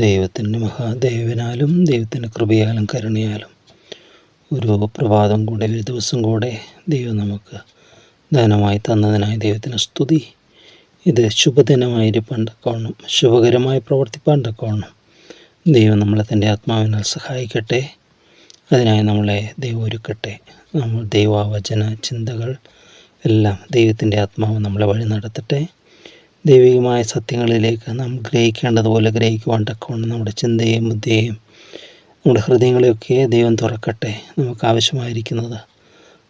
ദൈവത്തിന്റെ മഹാദേവനാലും ദൈവത്തിന്റെ കൃപയാലും കരുണയാലും ഒരു പ്രഭാതം കൂടെ ഒരു ദിവസം കൂടെ ദൈവം നമുക്ക് ദാനമായി തന്നതിനായി ദൈവത്തിന് സ്തുതി. ഇത് ശുഭദിനമായിരിക്കാൻ തക്കവണ്ണം ശുഭകരമായി പ്രവർത്തിപ്പാൻ തക്കവണ്ണം ദൈവം നമ്മളെ തന്റെ ആത്മാവിനാൽ സഹായിക്കട്ടെ. അതിനായി നമ്മളെ ദൈവം ഒരുക്കട്ടെ. നമ്മൾ ദൈവവചന ചിന്തകൾ എല്ലാം ദൈവത്തിന്റെ ആത്മാവ് നമ്മളെ വഴി നടത്തട്ടെ. ദൈവികമായ സത്യങ്ങളിലേക്ക് നാം ഗ്രഹിക്കേണ്ടതുപോലെ ഗ്രഹിക്കുവാൻ തക്കവണ്ണം നമ്മുടെ ചിന്തയെയും ബുദ്ധിയെയും നമ്മുടെ ഹൃദയങ്ങളെയൊക്കെ ദൈവം തുറക്കട്ടെ നമുക്ക് ആവശ്യമായിരിക്കുന്നത്.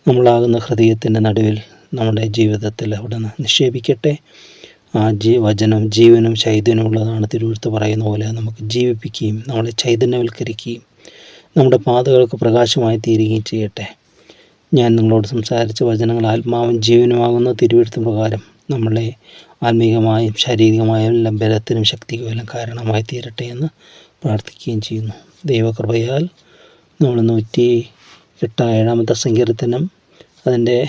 നമ്മളാകുന്ന ഹൃദയത്തിന്റെ നടുവിൽ നമ്മുടെ ജീവിതത്തിൽ അവിടെ നിക്ഷേപിക്കട്ടെ. ആ ജീ വചനം ജീവനും ചൈതന്യമുള്ളതാണ് തിരുവഴുത്ത് പറയുന്ന പോലെ നമുക്ക് ജീവിപ്പിക്കുകയും നമ്മളെ ചൈതന്യവൽക്കരിക്കുകയും നമ്മുടെ പാതകൾക്ക് പ്രകാശമായി തീരുകയും ചെയ്യട്ടെ. ഞാൻ നിങ്ങളോട് സംസാരിച്ച വചനങ്ങൾ ആത്മാവും ജീവനുമാകുന്ന തിരുവഴുത്ത് പ്രകാരം നമ്മളെ ആത്മീകമായും ശാരീരികമായും എല്ലാം ബലത്തിനും ശക്തിക്കും എല്ലാം കാരണമായി തീരട്ടെ എന്ന് പ്രാർത്ഥിക്കുകയും ചെയ്യുന്നു. ദൈവകൃപയാൽ നമ്മൾ നൂറ്റി എട്ടാം ഏഴാമത്തെ സങ്കീർത്തനം അതിന്റെ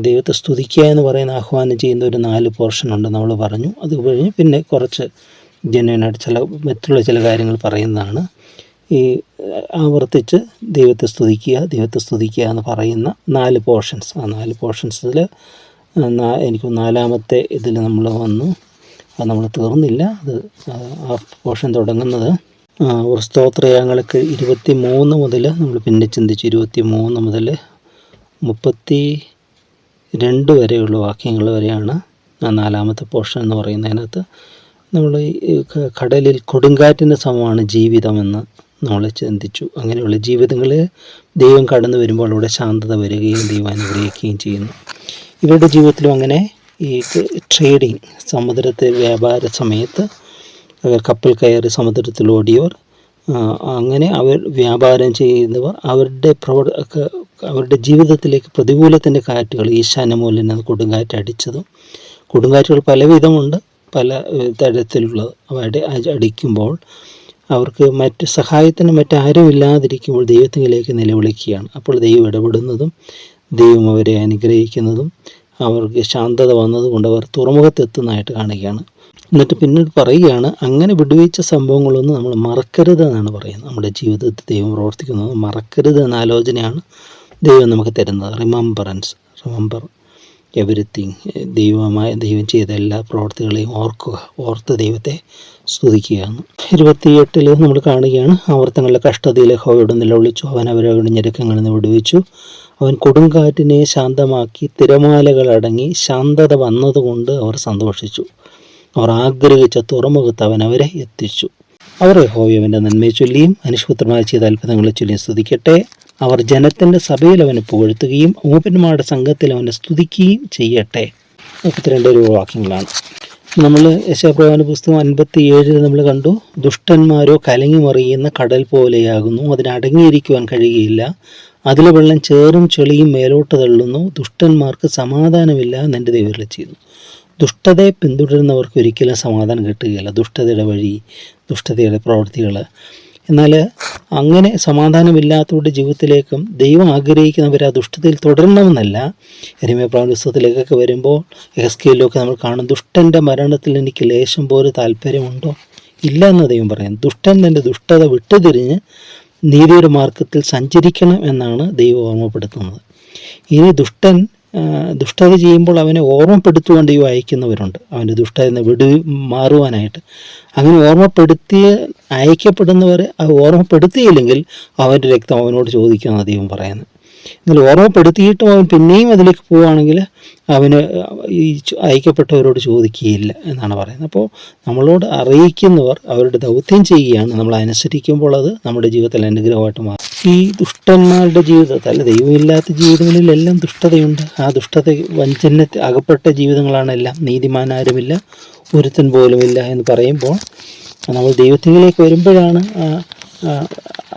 ദൈവത്തെ സ്തുതിക്കുക എന്ന് പറയുന്ന ആഹ്വാനം ചെയ്യുന്ന ഒരു നാല് പോർഷൻ ഉണ്ട് നമ്മൾ പറഞ്ഞു. അത് കഴിഞ്ഞ് പിന്നെ കുറച്ച് ജനുവനായിട്ട് ചില മറ്റുള്ള ചില കാര്യങ്ങൾ പറയുന്നതാണ്. ഈ ആവർത്തിച്ച് ദൈവത്തെ സ്തുതിക്കുക ദൈവത്തെ സ്തുതിക്കുക എന്ന് പറയുന്ന നാല് പോർഷൻസ് ആ നാല് പോർഷൻസിൽ എനിക്ക് നാലാമത്തെ ഇതിൽ നമ്മൾ വന്നു. അത് നമ്മൾ തീർന്നില്ല. അത് ആ, പോർഷൻ തുടങ്ങുന്നത്. ഒരു സ്തോത്രയാങ്ങൾക്ക് ഇരുപത്തി മൂന്ന് മുതൽ നമ്മൾ പിന്നെ ചിന്തിച്ചു ഇരുപത്തി മൂന്ന് മുതൽ മുപ്പത്തി രണ്ട് വരെയുള്ള വാക്യങ്ങൾ വരെയാണ് ആ നാലാമത്തെ പോർഷൻ എന്ന് പറയുന്നതിനകത്ത്. നമ്മൾ കടലിൽ കൊടുങ്കാറ്റിന് സമമാണ് ജീവിതമെന്ന് നമ്മൾ ചിന്തിച്ചു. അങ്ങനെയുള്ള ജീവിതങ്ങളിൽ ദൈവം കടന്നു വരുമ്പോൾ അവിടെ ശാന്തത വരികയും ദൈവം അനുഗ്രഹിക്കുകയും ചെയ്യുന്നു. ഇവരുടെ ജീവിതത്തിലും അങ്ങനെ ഈ ട്രേഡിങ് സമുദ്രത്തെ വ്യാപാര സമയത്ത് അവർ കപ്പൽ കയറി സമുദ്രത്തിൽ ഓടിയവർ അങ്ങനെ അവർ വ്യാപാരം ചെയ്യുന്നവർ അവരുടെ പ്രവർ അവരുടെ ജീവിതത്തിലേക്ക് പ്രതികൂലത്തിന്റെ കാറ്റുകൾ ഈശാനമൂലം എന്ന കൊടുങ്കാറ്റ് അടിച്ചതും കൊടുങ്കാറ്റുകൾ പലവിധമുണ്ട് പല ഏഹ്, തരത്തിലുള്ളത്. അവയുടെ അ- അടിക്കുമ്പോൾ അവർക്ക് മറ്റ് സഹായത്തിന് മറ്റാരും ഇല്ലാതിരിക്കുമ്പോൾ ദൈവത്തിലേക്ക് നിലവിളിക്കുകയാണ്. അപ്പോൾ ദൈവം ഇടപെടുന്നതും ദൈവം അവരെ അനുഗ്രഹിക്കുന്നതും അവർക്ക് ശാന്തത വന്നതുകൊണ്ട് അവർ തുറമുഖത്തെത്തുന്നതായിട്ട് കാണുകയാണ്. എന്നിട്ട് പിന്നീട് പറയുകയാണ് അങ്ങനെ വിടുവിച്ച സംഭവങ്ങളൊന്നും നമ്മൾ മറക്കരുത് എന്നാണ് പറയുന്നത്. നമ്മുടെ ജീവിതത്തിൽ ദൈവം പ്രവർത്തിക്കുന്നത് മറക്കരുത് എന്ന ആലോചനയാണ് ദൈവം നമുക്ക് തരുന്നത്. റിമംബറൻസ് റിമംബർ എവരിത്തിങ് ദൈവമായ ദൈവം ചെയ്ത എല്ലാ പ്രവർത്തികളെയും ഓർക്കുക ഓർത്ത് ദൈവത്തെ സ്തുതിക്കുകയാണ്. ഇരുപത്തിയെട്ടിൽ നമ്മൾ കാണുകയാണ് അവർ തങ്ങളുടെ കഷ്ടതയിലെ ഹോയോട് നിലവിളിച്ചു അവൻ അവരവരുടെ ഞെരുക്കങ്ങളിൽ നിന്ന് വിടുവിച്ചു. അവൻ കൊടുങ്കാറ്റിനെ ശാന്തമാക്കി തിരമാലകൾ അടങ്ങി ശാന്തത വന്നതുകൊണ്ട് അവർ സന്തോഷിച്ചു. അവർ ആഗ്രഹിച്ച തുറമുഖത്ത് അവൻ അവരെ എത്തിച്ചു. അവർ യഹോവ്യവന്റെ നന്മയെ ചൊല്ലിയും അനുഷ്പുത്രമായി ചെയ്ത അത്ഭുതങ്ങളെ ചൊല്ലിയും സ്തുതിക്കട്ടെ. അവർ ജനത്തിന്റെ സഭയിൽ അവനെ പുകഴ്ത്തുകയും മൂപ്പന്മാരുടെ സംഘത്തിൽ അവനെ സ്തുതിക്കുകയും ചെയ്യട്ടെ. മുപ്പത്തിരണ്ട് ഒരു വാക്യങ്ങളാണ്. നമ്മൾ യശാപ്രവാന പുസ്തകം അൻപത്തി ഏഴിൽ നമ്മൾ കണ്ടു. ദുഷ്ടന്മാരോ കലങ്ങി മറിയുന്ന കടൽ പോലെയാകുന്നു. അതിനടങ്ങിയിരിക്കുവാൻ കഴിയുകയില്ല. അതിലെ വെള്ളം ചേറും ചെളിയും മേലോട്ട് തള്ളുന്നു. ദുഷ്ടന്മാർക്ക് സമാധാനമില്ല എന്ന് എന്റെ ദൈവത്തിൽ ചെയ്യുന്നു. ദുഷ്ടതയെ പിന്തുടരുന്നവർക്ക് ഒരിക്കലും സമാധാനം കിട്ടുകയില്ല. ദുഷ്ടതയുടെ വഴി ദുഷ്ടതയുടെ പ്രവൃത്തികൾ എന്നാൽ അങ്ങനെ സമാധാനമില്ലാത്തവരുടെ ജീവിതത്തിലേക്കും ദൈവം ആഗ്രഹിക്കുന്നവർ ആ ദുഷ്ടതയിൽ തുടരണമെന്നല്ല. എരിമയ പ്രാവശ്യത്തിലേക്കൊക്കെ വരുമ്പോൾ എസ്കയിലൊക്കെ നമ്മൾ കാണും ദുഷ്ടന്റെ മരണത്തിൽ എനിക്ക് ലേശം പോലെ താല്പര്യമുണ്ടോ? ഇല്ല എന്ന് ദൈവം പറയാം ദുഷ്ടൻ തന്റെ ദുഷ്ടത വിട്ടുതിരിഞ്ഞ് നീതിയുടെ മാർഗത്തിൽ സഞ്ചരിക്കണം എന്നാണ് ദൈവം ഓർമ്മപ്പെടുത്തുന്നത്. ഇനി ദുഷ്ടൻ ദുഷ്ടത ചെയ്യുമ്പോൾ അവനെ ഓർമ്മപ്പെടുത്തുകൊണ്ട് ദൈവം അയക്കുന്നവരുണ്ട് അവന്റെ ദുഷ്ടത വിടു മാറുവാനായിട്ട്. അങ്ങനെ ഓർമ്മപ്പെടുത്തിയ അയക്കപ്പെടുന്നവരെ ഓർമ്മപ്പെടുത്തിയില്ലെങ്കിൽ അവന്റെ രക്തം അവനോട് ചോദിക്കുകയാണ് ദൈവം പറയുന്നത്. എന്നാൽ ഓർമ്മപ്പെടുത്തിയിട്ടും അവൻ പിന്നെയും അതിലേക്ക് പോവുകയാണെങ്കിൽ അവന് ഈ അയക്കപ്പെട്ടവരോട് ചോദിക്കുകയില്ല എന്നാണ് പറയുന്നത്. അപ്പോൾ നമ്മളോട് അറിയിക്കുന്നവർ അവരുടെ ദൗത്യം ചെയ്യുകയാണ്. നമ്മൾ അനുസരിക്കുമ്പോൾ അത് നമ്മുടെ ജീവിതത്തിൽ അനുഗ്രഹമായിട്ട് മാറും. ഈ ദുഷ്ടന്മാരുടെ ജീവിതത്തിൽ അല്ല ദൈവമില്ലാത്ത ജീവിതങ്ങളിലെല്ലാം ദുഷ്ടതയുണ്ട്. ആ ദുഷ്ടത വഞ്ചന അകപ്പെട്ട ജീവിതങ്ങളാണ് എല്ലാം. നീതിമാനാരുമില്ല ഒരുത്തൻ പോലുമില്ല എന്ന് പറയുമ്പോൾ നമ്മൾ ദൈവത്തിലേക്ക് വരുമ്പോഴാണ്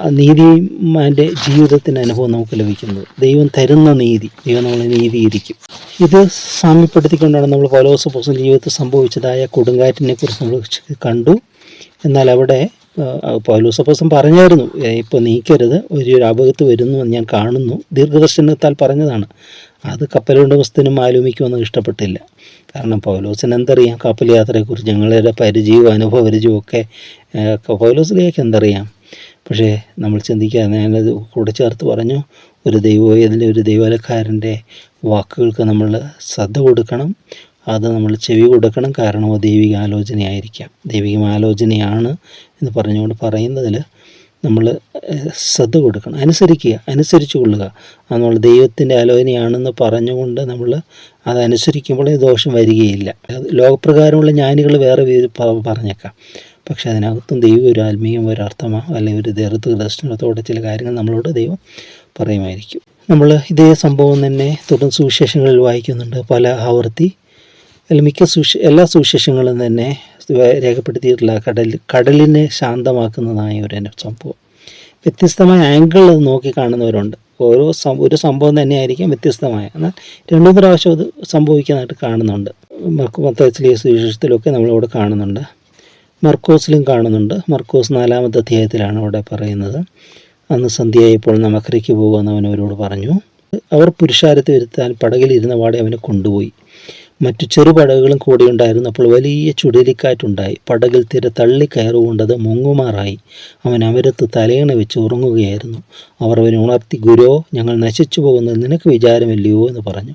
നീതിമാന്റെ ജീവിതത്തിന് അനുഭവം നമുക്ക് ലഭിക്കുന്നത്. ദൈവം തരുന്ന നീതി. ദൈവം നമ്മളെ നീതിയിരിക്കും ഇത് സാമ്യപ്പെടുത്തിക്കൊണ്ടാണ് നമ്മൾ പൗലോസ് പോസം ജീവിതത്തിൽ സംഭവിച്ചതായ കൊടുങ്കാറ്റിനെ കുറിച്ച് നമ്മൾ കണ്ടു. എന്നാൽ അവിടെ പൗലോസപ്പോസം പറഞ്ഞായിരുന്നു ഇപ്പോൾ നീക്കരുത്. ഒരു അപകത്ത് വരുന്നു എന്ന് ഞാൻ കാണുന്നു. ദീർഘദർശനത്താൽ പറഞ്ഞതാണ്. അത് കപ്പലുടമസ്ഥനും മാലൂമിക്കുമെന്ന് ഇഷ്ടപ്പെട്ടില്ല. കാരണം പൗലോസിന് എന്തറിയാം? കപ്പൽ യാത്രയെക്കുറിച്ച് ഞങ്ങളുടെ പരിചയവും അനുഭവ പരിചയവും ഒക്കെ പൗലോസിലേക്ക് എന്തറിയാം? പക്ഷേ നമ്മൾ ചിന്തിക്കാതെ ഞാനത് കൂടെ ചേർത്ത് പറഞ്ഞു ഒരു ദൈവവേദന ഒരു ദൈവലക്കാരന്റെ വാക്കുകൾക്ക് നമ്മൾ ശ്രദ്ധ കൊടുക്കണം അത് നമ്മൾ ചെവി കൊടുക്കണം കാരണം ദൈവിക ആലോചനയായിരിക്കാം. ദൈവിക ആലോചനയാണ് എന്ന് പറഞ്ഞുകൊണ്ട് പറയുന്നതിൽ നമ്മൾ ശ്രദ്ധ കൊടുക്കണം അനുസരിക്കുക അനുസരിച്ച് കൊള്ളുക. നമ്മൾ ദൈവത്തിന്റെ ആലോചനയാണെന്ന് പറഞ്ഞുകൊണ്ട് നമ്മൾ അതനുസരിക്കുമ്പോൾ ദോഷം വരികയില്ല. ലോകപ്രകാരമുള്ള ജ്ഞാനികൾ വേറെ പറഞ്ഞേക്കാം. പക്ഷേ അതിനകത്തും ദൈവം ഒരു ആത്മീയം ഒരു അർത്ഥമോ അല്ലെങ്കിൽ ഒരു ദീർഘ ദർശനത്തോടെ ചില കാര്യങ്ങൾ നമ്മളോട് ദൈവം പറയുമായിരിക്കും. നമ്മൾ ഇതേ സംഭവം തന്നെ തുടർന്ന് സുവിശേഷങ്ങളിൽ വായിക്കുന്നുണ്ട്. പല ആവർത്തി അതിൽ മിക്ക സുശ എല്ലാ സുവിശേഷങ്ങളും തന്നെ രേഖപ്പെടുത്തിയിട്ടുള്ള കടൽ കടലിനെ ശാന്തമാക്കുന്നതായ ഒരു സംഭവം. വ്യത്യസ്തമായ ആംഗിൾ നോക്കി കാണുന്നവരുണ്ട്. ഓരോ ഒരു സംഭവം തന്നെയായിരിക്കും വ്യത്യസ്തമായ. എന്നാൽ രണ്ടു പ്രാവശ്യം അത് സംഭവിക്കാനായിട്ട് കാണുന്നുണ്ട്. മത്തച്ചിലെ സുവിശേഷത്തിലൊക്കെ നമ്മളിവിടെ കാണുന്നുണ്ട്. മർക്കോസിലും കാണുന്നുണ്ട്. മർക്കോസ് നാലാമത്തെ അധ്യായത്തിലാണ് അവിടെ പറയുന്നത്. അന്ന് സന്ധ്യയായപ്പോൾ നാം പോകുമെന്ന് അവൻ അവരോട് പറഞ്ഞു. അവർ പുരുഷാരത്തെ വരുത്താൻ പടകിലിരുന്ന പാടെ അവനെ കൊണ്ടുപോയി. മറ്റു ചെറു പടകുകളും കൂടെ ഉണ്ടായിരുന്നപ്പോൾ വലിയ ചുഴലിക്കാറ്റുണ്ടായി. പടകിൽ തിര തള്ളി കയറുകൊണ്ടത് മുങ്ങുമാറായി. അവൻ അവരത്ത് തലയണ വെച്ച് ഉറങ്ങുകയായിരുന്നു. അവർ അവനെ ഉണർത്തി ഗുരോ ഞങ്ങൾ നശിച്ചു പോകുന്നത് നിനക്ക് വിചാരമില്ലയോ? എന്ന് പറഞ്ഞു.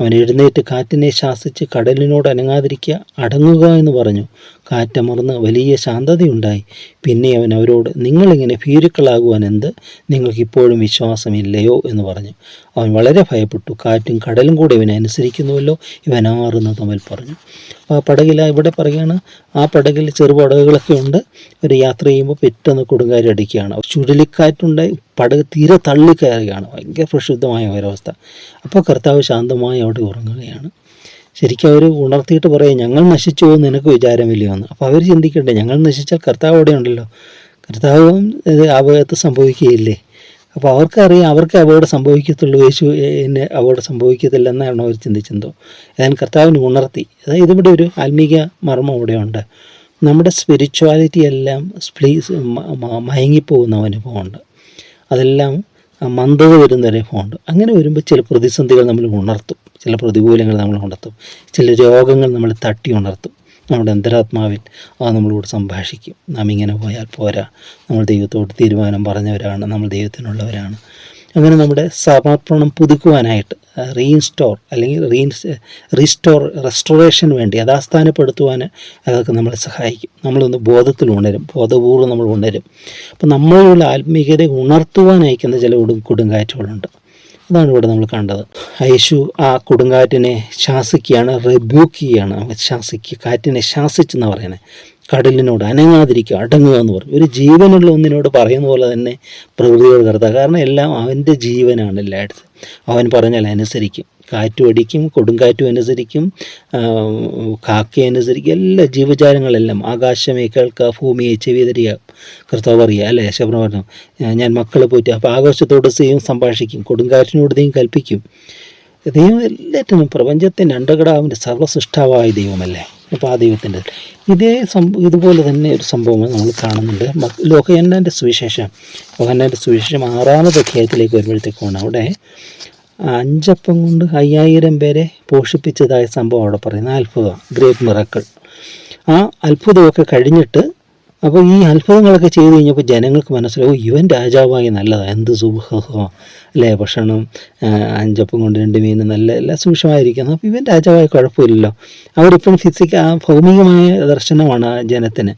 അവൻ എഴുന്നേറ്റ് കാറ്റിനെ ശാസിച്ച് കടലിനോട് അനങ്ങാതിരിക്കുക അടങ്ങുക എന്ന് പറഞ്ഞു. കാറ്റമർന്ന് വലിയ ശാന്തതയുണ്ടായി. പിന്നെ അവൻ അവരോട് നിങ്ങളിങ്ങനെ ഭീരുക്കളാകുവാൻ എന്ത്? നിങ്ങൾക്കിപ്പോഴും വിശ്വാസമില്ലയോ? എന്ന് പറഞ്ഞു. അവൻ വളരെ ഭയപ്പെട്ടു. കാറ്റും കടലും കൂടെ ഇവനെ അനുസരിക്കുന്നുവല്ലോ ഇവൻ ആറുന്ന തമ്മിൽ പറഞ്ഞു. ആ പടകിൽ ഇവിടെ പറയുകയാണ് ആ പടകിൽ ചെറുപടകുകളൊക്കെ ഉണ്ട്. ഒരു യാത്ര ചെയ്യുമ്പോൾ പെട്ടെന്ന് കൊടുങ്കാരി അടിക്കുകയാണ്. ചുഴലിക്കാറ്റുണ്ടായി. പടക് തീരെ തള്ളിക്കയറുകയാണ്. ഭയങ്കര പ്രക്ഷുബ്ധമായ ഒരവസ്ഥ. അപ്പോൾ കർത്താവ് ശാന്തമായി അവിടെ ഉറങ്ങുകയാണ്. ശരിക്കും അവർ ഉണർത്തിയിട്ട് പറയും ഞങ്ങൾ നശിച്ചു പോകും നിനക്ക് വിചാരമില്ലയോ എന്ന്. അപ്പോൾ അവർ ചിന്തിക്കണ്ടേ ഞങ്ങൾ നശിച്ചാൽ കർത്താവ് അവിടെ ഉണ്ടല്ലോ. കർത്താവും ഇത് അപകടത്ത് സംഭവിക്കുകയില്ലേ? അപ്പോൾ അവർക്കറിയാം അവർക്ക് അപകടം സംഭവിക്കത്തുള്ളൂ യേശു എന്നെ അപകടം സംഭവിക്കത്തില്ല എന്നാണ് അവർ ചിന്തിച്ചെന്തോ. അതായത് കർത്താവിന് ഉണർത്തി. അതായത് ഇതിവിടെ ഒരു ആത്മീക മർമ്മം ഇവിടെയുണ്ട് നമ്മുടെ സ്പിരിച്വാലിറ്റി എല്ലാം സ്പ്ലീസ് മയങ്ങിപ്പോകുന്ന അനുഭവമുണ്ട്. അതെല്ലാം മന്ദത വരുന്ന ഫോണ്ട് അങ്ങനെ വരുമ്പോൾ ചില പ്രതിസന്ധികൾ നമ്മൾ ഉണർത്തും. ചില പ്രതികൂലങ്ങൾ നമ്മൾ ഉണർത്തും. ചില രോഗങ്ങൾ നമ്മൾ തട്ടി ഉണർത്തും. നമ്മുടെ അന്തരാത്മാവിൽ അത് നമ്മളോട് സംഭാഷിക്കും. നാം ഇങ്ങനെ പോയാൽ പോരാ. നമ്മൾ ദൈവത്തോട് തീരുമാനം പറഞ്ഞവരാണ്. നമ്മൾ ദൈവത്തിനുള്ളവരാണ്. അങ്ങനെ നമ്മുടെ സമർപ്പണം പുതുക്കുവാനായിട്ട് റീഇൻസ്റ്റോർ അല്ലെങ്കിൽ റീഇൻസ് റീസ്റ്റോർ റെസ്റ്റോറേഷന് വേണ്ടി യഥാസ്ഥാനപ്പെടുത്തുവാൻ അതൊക്കെ നമ്മളെ സഹായിക്കും. നമ്മളൊന്ന് ബോധത്തിൽ ഉണരും ബോധപൂർവം നമ്മൾ ഉണരും. അപ്പം നമ്മളുള്ള ആത്മീയരെ ഉണർത്തുവാൻ അയക്കുന്ന ചില കൊടും കൊടുങ്കാറ്റുകളുണ്ട്. അതാണ് ഇവിടെ നമ്മൾ കണ്ടത്. യേശു ആ കൊടുങ്കാറ്റിനെ ശാസിക്കുകയാണ് റെബ്യൂക്ക് ചെയ്യുകയാണ്. ശാസിക്കുക കാറ്റിനെ ശാസിച്ചെന്ന് പറയുന്നത് കടലിനോട് അനങ്ങാതിരിക്കുക അടങ്ങുക എന്ന് പറഞ്ഞു. ഒരു ജീവനുള്ള ഒന്നിനോട് പറയുന്ന പോലെ തന്നെ പ്രകൃതിയോട് കരുതുക കാരണം എല്ലാം അവന്റെ ജീവനാണ് എല്ലായിടത്തും. അവൻ പറഞ്ഞാൽ അനുസരിക്കും. കാറ്റും അടിക്കും കൊടുങ്കാറ്റും അനുസരിക്കും ആ, കാക്കയെ അനുസരിക്കും. എല്ലാ ജീവജാലങ്ങളെല്ലാം ആകാശമേ കേൾക്കുക ഭൂമിയെ ചെവി തരിക. കർത്താവ് പറയുക അല്ലേ? ശബരം പറഞ്ഞു ഞാൻ മക്കളെ പോയിട്ട് അപ്പോൾ ആകാശത്തോട് ദൈവം സംഭാഷിക്കും കൊടുങ്കാറ്റിനോട് ദൈവം കൽപ്പിക്കും. ദൈവം എല്ലാറ്റിനും പ്രപഞ്ചത്തിന്റെ അണ്ടകടാവിന്റെ സർവസൃഷ്ടാവായ ദൈവമല്ലേ? അപ്പോൾ ആ ദൈവത്തിന്റെ ഇതേ സംഭവം ഇതുപോലെ തന്നെ ഒരു സംഭവം നമ്മൾ കാണുന്നുണ്ട്. മ- സുവിശേഷം. യോഹന്നാന്റെ സുവിശേഷം ആറാമത്തെ അധ്യായത്തിലേക്ക് വരുമ്പോഴത്തേക്കാണ് അവിടെ അഞ്ചപ്പം കൊണ്ട് അയ്യായിരം പേരെ പോഷിപ്പിച്ചതായ സംഭവം അവിടെ പറയുന്നത്. അത്ഭുതം ഗ്രേറ്റ് മിറക്കൾ. ആ അത്ഭുതമൊക്കെ കഴിഞ്ഞിട്ട് അപ്പോൾ ഈ അത്ഭുതങ്ങളൊക്കെ ചെയ്തു കഴിഞ്ഞപ്പോൾ ജനങ്ങൾക്ക് മനസ്സിലാവും "ഓ, ഇവൻ രാജാവായി നല്ലതാണ് എന്ത് സുഖോ. അല്ലേ? ഭക്ഷണം അഞ്ചപ്പം കൊണ്ട് രണ്ട് മീൻ നല്ല എല്ലാ സൂക്ഷ്മമായിരിക്കുന്നു അപ്പോൾ ഇവൻ രാജാവായ കുഴപ്പമില്ലല്ലോ. അവരിപ്പോഴും ഫിസിക്ക ആ ഭൗമികമായ ദർശനമാണ് ആ ജനത്തിന്.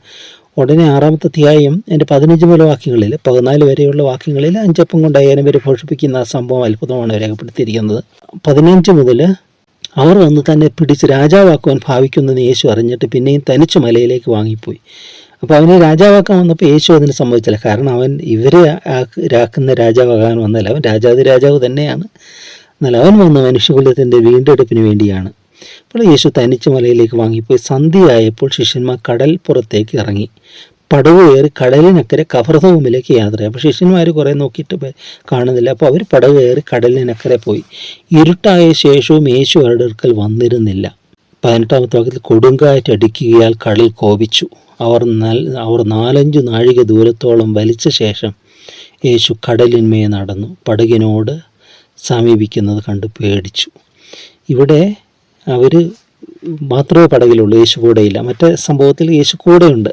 ഉടനെ ആറാമത്തെ അധ്യായം എന്റെ പതിനഞ്ച് മുതൽ വാക്യങ്ങളിൽ പതിനാല് വരെയുള്ള വാക്യങ്ങളിൽ അഞ്ചപ്പം കൊണ്ട് അയ്യായിരം പേര് പോഷിപ്പിക്കുന്ന ആ സംഭവം അത്ഭുതമാണ് രേഖപ്പെടുത്തിയിരിക്കുന്നത്. പതിനഞ്ച് മുതൽ അവർ വന്ന് തന്നെ പിടിച്ച് രാജാവാക്കുവാൻ ഭാവിക്കുന്നെന്ന് യേശു അറിഞ്ഞിട്ട് പിന്നെയും തനിച്ച് മലയിലേക്ക് വാങ്ങിപ്പോയി. അപ്പോൾ അവനെ രാജാവാക്കാൻ വന്നപ്പോൾ യേശു അതിന് സമ്മതിച്ചില്ല. കാരണം അവൻ ഇവരെ ആക്കുന്ന രാജാവാകാൻ വന്നല്ല അവൻ രാജാതി രാജാവ് തന്നെയാണ്. എന്നാൽ അവൻ വന്ന മനുഷ്യകുലത്തിന്റെ വീണ്ടെടുപ്പിന് വേണ്ടിയാണ്. അപ്പോൾ യേശു തനിച്ച് മലയിലേക്ക് വാങ്ങിപ്പോയി. സന്ധ്യയായപ്പോൾ ശിഷ്യന്മാർ കടൽ പുറത്തേക്ക് ഇറങ്ങി. പടവ് കയറി കടലിനക്കരെ കഫർദവുമിലേക്ക് യാത്ര അപ്പോൾ ശിഷ്യന്മാർ കുറേ നോക്കിയിട്ട് കാണുന്നില്ല. അപ്പോൾ അവർ പടവ് കയറി കടലിനക്കരെ പോയി. ഇരുട്ടായ ശേഷവും യേശു അവരുടെ അടുക്കൽ വന്നിരുന്നില്ല. പതിനെട്ടാമത്തെ കൊടുങ്കാറ്റ് അടിക്കുകയാൽ കടൽ കോപിച്ചു. അവർ അവർ നാലഞ്ച് നാഴിക ദൂരത്തോളം വലിച്ച ശേഷം യേശു കടലിന്മേ നടന്നു. പടകിനോട് സമീപിക്കുന്നത് കണ്ട് പേടിച്ചു. ഇവിടെ അവർ മാത്രമേ പടകിലുള്ളൂ യേശു കൂടെയില്ല. മറ്റേ സംഭവത്തിൽ യേശു കൂടെയുണ്ട്.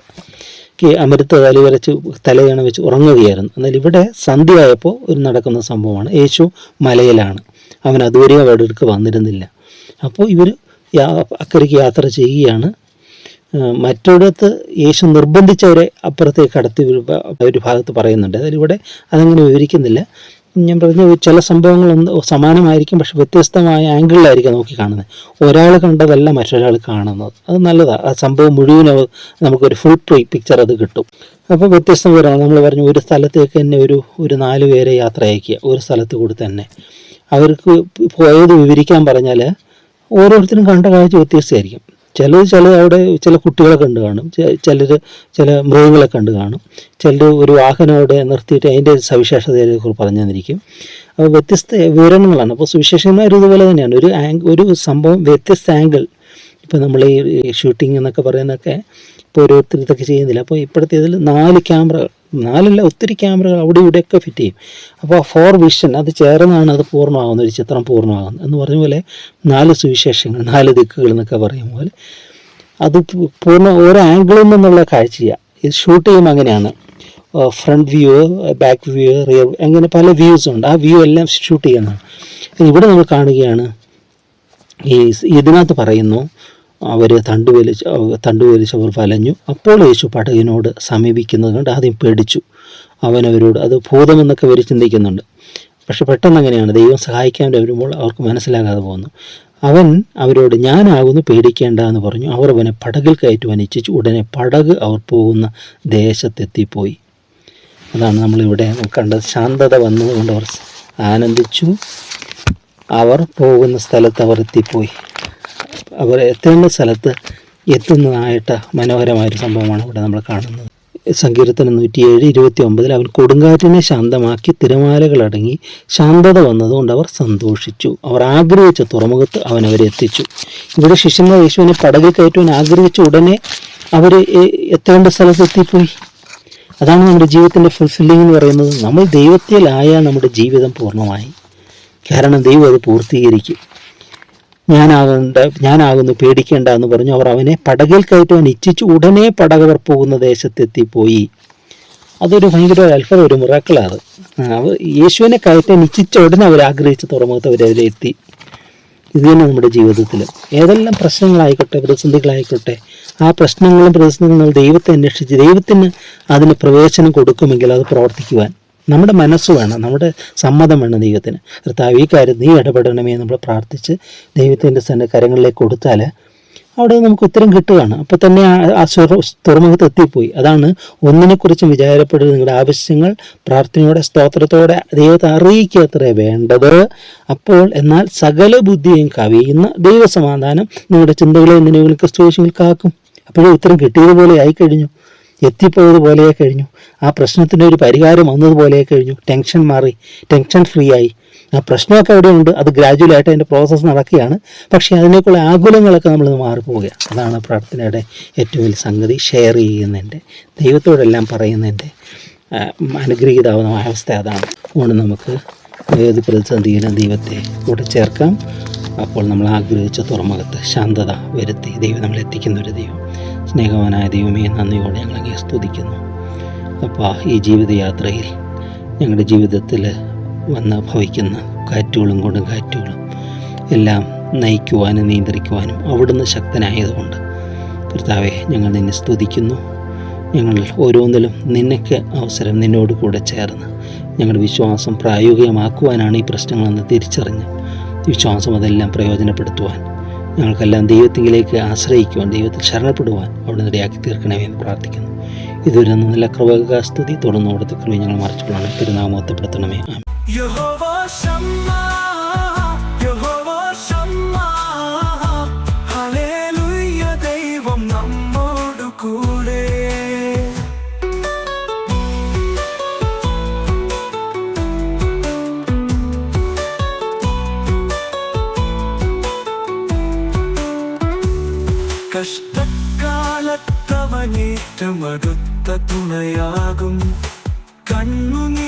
അമൃത്ത അമൃത തലി വരച്ച് തലയണ വെച്ച് ഉറങ്ങുകയായിരുന്നു. എന്നാൽ ഇവിടെ സന്ധ്യയായപ്പോൾ ഒരു നടക്കുന്ന സംഭവമാണ്. യേശു മലയിലാണ്. അവൻ അതുവരെ അവിടെ വന്നിരുന്നില്ല. അപ്പോൾ ഇവർ അക്കരയ്ക്ക് യാത്ര ചെയ്യുകയാണ്. മറ്റൊരിടത്ത് യേശു നിർബന്ധിച്ചവരെ അപ്പുറത്തേക്ക് കടത്തി ഒരു ഭാഗത്ത് പറയുന്നുണ്ട്. അതിൽ ഇവിടെ അതങ്ങനെ വിവരിക്കുന്നില്ല. ഞാൻ പറഞ്ഞ ചില സംഭവങ്ങളൊന്ന് സമാനമായിരിക്കും പക്ഷെ വ്യത്യസ്തമായ ആംഗിളിലായിരിക്കും നോക്കി കാണുന്നത്. ഒരാൾ കണ്ടതല്ല മറ്റൊരാൾ കാണുന്നത്. അത് നല്ലതാണ് ആ സംഭവം മുഴുവൻ നമുക്കൊരു ഫുൾ പിക്ചർ അത് കിട്ടും. അപ്പോൾ വ്യത്യസ്തം വരാണ് നമ്മൾ പറഞ്ഞു ഒരു സ്ഥലത്തേക്ക് തന്നെ ഒരു ഒരു നാല് പേരെ യാത്ര അയക്കുക ഒരു സ്ഥലത്ത് കൂടി തന്നെ. അവർക്ക് പോയത് വിവരിക്കാൻ പറഞ്ഞാൽ ഓരോരുത്തരും കണ്ട കാഴ്ച വ്യത്യസ്തമായിരിക്കും. ചിലർ ചില അവിടെ ചില കുട്ടികളെ കണ്ട് കാണും. ചിലർ ചില മൃഗങ്ങളെ കണ്ട് കാണും. ചിലർ ഒരു വാഹനം അവിടെ നിർത്തിയിട്ട് അതിന്റെ സവിശേഷതയെക്കുറിച്ച് പറഞ്ഞു തന്നിരിക്കും. അപ്പോൾ വ്യത്യസ്ത വിവരണങ്ങളാണ് അപ്പോൾ സുവിശേഷന്മാർ ഇതുപോലെ തന്നെയാണ്. ഒരു ഒരു സംഭവം വ്യത്യസ്ത ആംഗിൾ. ഇപ്പോൾ നമ്മൾ ഈ ഷൂട്ടിംഗ് എന്നൊക്കെ പറയുന്നതൊക്കെ ഇപ്പോൾ ഓരോരുത്തർ ഇതൊക്കെ ചെയ്യുന്നില്ല. അപ്പോൾ ഇപ്പോഴത്തെ ഇതിൽ നാല് ക്യാമറകൾ. നാലല്ല ഒത്തിരി ക്യാമറകൾ അവിടെ ഇവിടെയൊക്കെ ഫിറ്റ് ചെയ്യും. അപ്പോൾ ഫോർ വിഷൻ അത് ചേർന്നാണ് അത് പൂർണമാകുന്നത് ഒരു ചിത്രം പൂർണമാകുന്നത്. എന്ന് പറഞ്ഞ പോലെ നാല് സുവിശേഷങ്ങൾ നാല് ദിക്കുകൾ എന്നൊക്കെ പറയും പോലെ. അത് പൂർണ ഓരോ ആംഗിളിൽ നിന്നുള്ള കാഴ്ചയാണ് ഇത് ഷൂട്ട് ചെയ്യുമ്പോൾ അങ്ങനെയാണ്. Front view back view rear അങ്ങനെ പല വ്യൂസ് ഉണ്ട്. ആ വ്യൂ എല്ലാം ഷൂട്ട് ചെയ്യുന്നതാണ്. ഇവിടെ നമ്മൾ കാണുകയാണ്. ഈ ഇതിനകത്ത് പറയുന്നു അവർ തണ്ടുവലിച്ച് തണ്ടുവലിച്ച് അവർ വലഞ്ഞു. അപ്പോൾ യേശു പടകിനോട് സമീപിക്കുന്നത് കണ്ട് ആദ്യം പേടിച്ചു. അവനവരോട് അത് ഭൂതമെന്നൊക്കെ അവർ ചിന്തിക്കുന്നുണ്ട്. പക്ഷെ പെട്ടെന്ന് അങ്ങനെയാണ്. ദൈവം സഹായിക്കാൻ വരുമ്പോൾ അവർക്ക് മനസ്സിലാകാതെ പോകുന്നു. അവൻ അവരോട് ഞാനാകുന്നു പേടിക്കേണ്ട എന്ന് പറഞ്ഞു. അവർ അവനെ പടകിൽ കയറ്റുവാൻ ഇച്ഛിച്ചു ഉടനെ പടക് അവർ പോകുന്ന ദേശത്തെത്തിപ്പോയി. അതാണ് നമ്മളിവിടെ കണ്ടത്. ശാന്തത വന്നതുകൊണ്ട് അവർ ആനന്ദിച്ചു. അവർ പോകുന്ന സ്ഥലത്ത് അവർ എത്തിപ്പോയി. അവർ എത്തേണ്ട സ്ഥലത്ത് എത്തുന്നതായിട്ട് മനോഹരമായൊരു സംഭവമാണ് ഇവിടെ നമ്മൾ കാണുന്നത്. സങ്കീർത്തനം നൂറ്റിയേഴ് ഇരുപത്തി ഒമ്പതിൽ അവൻ കൊടുങ്കാറ്റിനെ ശാന്തമാക്കി തിരമാലകളടങ്ങി ശാന്തത വന്നതുകൊണ്ട് അവർ സന്തോഷിച്ചു. അവർ ആഗ്രഹിച്ച തുറമുഖത്ത് അവൻ അവരെ എത്തിച്ചു. ഇവിടെ ശിഷ്യന്മാർ യേശുവിനെ പടകിൽ കയറ്റുവാൻ ആഗ്രഹിച്ച ഉടനെ അവർ എത്തേണ്ട സ്ഥലത്ത് എത്തിപ്പോയി. അതാണ് നമ്മുടെ ജീവിതത്തിന്റെ ഫുൾഫില്ലിംഗ് എന്ന് പറയുന്നത്. നമ്മൾ ദൈവത്തിലായാൽ നമ്മുടെ ജീവിതം പൂർണമായി. കാരണം ദൈവം അത് പൂർത്തീകരിക്കും. ഞാനാകേണ്ട ഞാനാകുന്നു പേടിക്കേണ്ട എന്ന് പറഞ്ഞു. അവർ അവനെ പടകിൽ കയറ്റുവാൻ ഇച്ഛിച്ചു ഉടനെ പടകവർ പോകുന്ന ദേശത്തെത്തിപ്പോയി. അതൊരു ഭയങ്കര ഒരു അത്ഭുതം ഒരു മുറക്കളാണ് അവർ യേശുവിനെ കയറ്റാൻ ഇച്ഛിച്ച ഉടനെ അവർ ആഗ്രഹിച്ച തുറമുഖത്ത് അവർ അതിലെ എത്തി. ഇത് തന്നെ നമ്മുടെ ജീവിതത്തിൽ ഏതെല്ലാം പ്രശ്നങ്ങളായിക്കോട്ടെ പ്രതിസന്ധികളായിക്കോട്ടെ ആ പ്രശ്നങ്ങളും പ്രതിസന്ധികളും ദൈവത്തെ അന്വേഷിച്ച് ദൈവത്തിന് അതിന് പ്രവേശനം കൊടുക്കുമെങ്കിൽ അത് പ്രവർത്തിക്കുവാൻ. നമ്മുടെ മനസ്സ് വേണം നമ്മുടെ സമ്മതം വേണം ദൈവത്തിന്. കർത്താവ് ഈ കാര്യം നീ ഇടപെടണമേ നമ്മൾ പ്രാർത്ഥിച്ച് ദൈവത്തിന്റെ തന്നെ കരങ്ങളിലേക്ക് കൊടുത്താൽ അവിടെ നമുക്ക് ഉത്തരം കിട്ടുകയാണ്. അപ്പോൾ തന്നെ ആ- തുറമുഖത്ത് എത്തിപ്പോയി. അതാണ് ഒന്നിനെക്കുറിച്ചും വിചാരപ്പെടരുത്. നിങ്ങളുടെ ആവശ്യങ്ങൾ പ്രാർത്ഥനയോടെ സ്തോത്രത്തോടെ ദൈവത്തെ അറിയിക്കുക അത്രേ വേണ്ടത്. അപ്പോൾ എന്നാൽ സകല ബുദ്ധിയും കവിയുന്ന ദൈവസമാധാനം നിങ്ങളുടെ ചിന്തകളെ നിലവിൽ ക്രിസ്തുവേശുവിൽ കാക്കും. അപ്പോഴും ഉത്തരം കിട്ടിയതുപോലെ ആയിക്കഴിഞ്ഞു. എത്തിപ്പോയതുപോലെ കഴിഞ്ഞു. ആ പ്രശ്നത്തിന്റെ ഒരു പരിഹാരം വന്നതുപോലെ കഴിഞ്ഞു. ടെൻഷൻ മാറി. ടെൻഷൻ ഫ്രീ ആയി. ആ പ്രശ്നമൊക്കെ അവിടെ ഉണ്ട് അത് ഗ്രാജുവലായിട്ട് അതിന്റെ പ്രോസസ്സ് നടക്കുകയാണ്. പക്ഷേ അതിനേക്കുള്ള ആകുലങ്ങളൊക്കെ നമ്മൾ മാറിപ്പോവുകയാണ്. അതാണ് പ്രാർത്ഥനയുടെ ഏറ്റവും വലിയ സംഗതി. ഷെയർ ചെയ്യുന്നതിന്റെ ദൈവത്തോടെല്ലാം പറയുന്നതിന്റെ അനുഗ്രഹീതാവുന്ന അവസ്ഥ അതാണ്. അതുകൊണ്ട് നമുക്ക് ഏത് പ്രതിസന്ധിയിലും ദൈവത്തെ കൂടെ ചേർക്കാം. അപ്പോൾ നമ്മൾ ആഗ്രഹിച്ച തുറമുഖത്ത് ശാന്തത വരുത്തി ദൈവം നമ്മളെ എത്തിക്കുന്ന ഒരു ദൈവം. സ്നേഹവാനായ ദൈവമേ നന്ദിയോടെ ഞങ്ങളെ സ്തുതിക്കുന്നു. അപ്പോൾ ഈ ജീവിതയാത്രയിൽ ഞങ്ങളുടെ ജീവിതത്തിൽ വന്ന് ഭവിക്കുന്ന കാറ്റുകളും കൊടുങ്കാറ്റുകളും എല്ലാം നയിക്കുവാനും നിയന്ത്രിക്കുവാനും അവിടുന്ന് ശക്തനായതുകൊണ്ട് കർത്താവെ ഞങ്ങൾ നിന്നെ സ്തുതിക്കുന്നു. ഞങ്ങൾ ഓരോന്നിലും നിനക്ക് അവസരം നിന്നോട് കൂടെ ചേർന്ന് ഞങ്ങളുടെ വിശ്വാസം പ്രായോഗികമാക്കുവാനാണ് ഈ പ്രശ്നങ്ങളെന്ന് തിരിച്ചറിഞ്ഞ് വിശ്വാസം അതെല്ലാം പ്രയോജനപ്പെടുത്തുവാൻ ഞങ്ങൾക്കെല്ലാം ദൈവത്തിങ്കിലേക്ക് ആശ്രയിക്കുവാൻ ദൈവത്തിൽ ശരണപ്പെടുവാൻ അവിടെ ഇടയാക്കി തീർക്കണമേ എന്ന് പ്രാർത്ഥിക്കുന്നു. ഇതൊരു നല്ല കൃപക സ്തുതി തുടർന്ന് അവിടുത്തെ കൃപ ഞങ്ങൾ മറിച്ചുകൊള്ളണം. യഹോവ യഹോവ അടുത്ത തുണയാകും. കരങ്ങളാൽ